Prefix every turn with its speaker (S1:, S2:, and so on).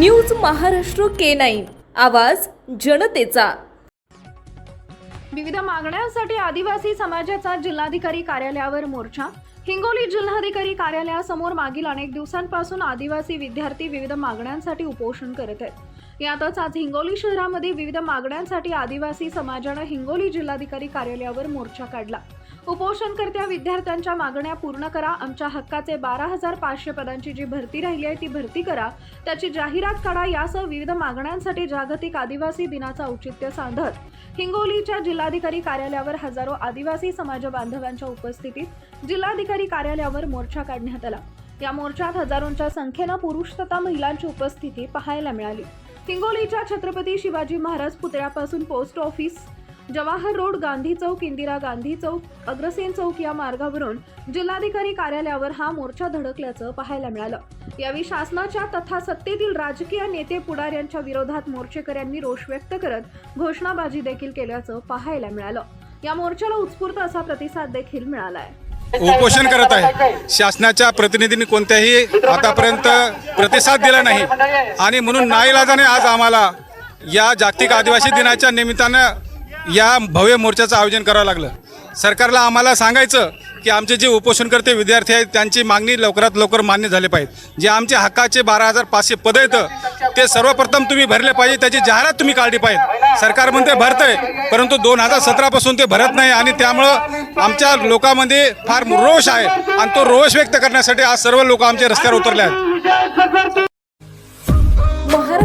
S1: News Maharashtra K nine. आवाज जनतेचा.
S2: विविध मागण्यांसाठी आदिवासी समाजाचा जिल्हाधिकारी कार्यालयावर मोर्चा. हिंगोली जिल्हाधिकारी कार्यालयासमोर मागील अनेक दिवसांपासून आदिवासी विद्यार्थी विविध मागण्यांसाठी उपोषण करत आहेत. यातच आज हिंगोली शहरामध्ये विविध मागण्यांसाठी आदिवासी समाजानं हिंगोली जिल्हाधिकारी कार्यालयावर मोर्चा काढला. उपोषणकर्त्या विद्यार्थ्यांच्या मागण्या पूर्ण करा. आमच्या हक्काचे बारा हजार पाचशे पदांची जी भरती राहिली आहे ती भरती करा. त्याची जाहिरात काढा. यासह विविध मागण्यांसाठी जागतिक आदिवासी दिनाचं औचित्य साधत. हिंगोलीच्या जिल्हाधिकारी कार्यालयावर हजारो आदिवासी समाज बांधवांच्या उपस्थितीत जिल्हाधिकारी कार्यालयावर मोर्चा काढण्यात आला. या मोर्चात हजारोंच्या संख्येनं पुरुष तथा महिलांची उपस्थिती पाहायला मिळाली. हिंगोलीच्या छत्रपती शिवाजी महाराज पुतळ्यापासून post office Jawahar Road Gandhi Chowk Indira Gandhi Chowk Agrasen Chowk या मार्गावरून जिल्हाधिकारी कार्यालयावर हा मोर्चा धडकल्याचं पाहायला मिळालं. यावेळी शासनाच्या तथा सत्तेतील राजकीय नेते पुढार यांच्या विरोधात मोर्चेकऱ्यांनी रोष व्यक्त करत घोषणाबाजी देखील केल्याचं पाहायला मिळालं. या मोर्चाला उत्स्फूर्त असा प्रतिसाद देखील मिळाला आहे
S3: उपोषण करत आहे. शासनाच्या प्रतिनिधींनी कोणत्याही आतापर्यंत प्रतिसाद दिला नाही. आणि म्हणून नाईलाजाने आज आम्हाला या जागतिक आदिवासी दिनाच्या निमित्तानं या भव्य मोर्चाचं आयोजन करावं लागलं. सरकारला आम्हाला सांगायचं की आमचे जे उपोषणकर्ते विद्यार्थी आहेत त्यांची मागणी लवकरात लवकर मान्य झाली पाहिजे. जे आमचे हक्काचे बारा हजार पाचशे पदं येतं ते सर्वप्रथम तुम्ही भरले पाहिजे त्याची जाहिरात तुम्ही काढली पाहिजे. सरकार म्हणते भरतंय परंतु दोन हजार सतरापासून ते भरत नाही आणि त्यामुळं आमच्या लोकांमध्ये फार रोष आहे आणि तो रोष व्यक्त करण्यासाठी आज सर्व लोक आमच्या रस्त्यावर उतरले आहेत.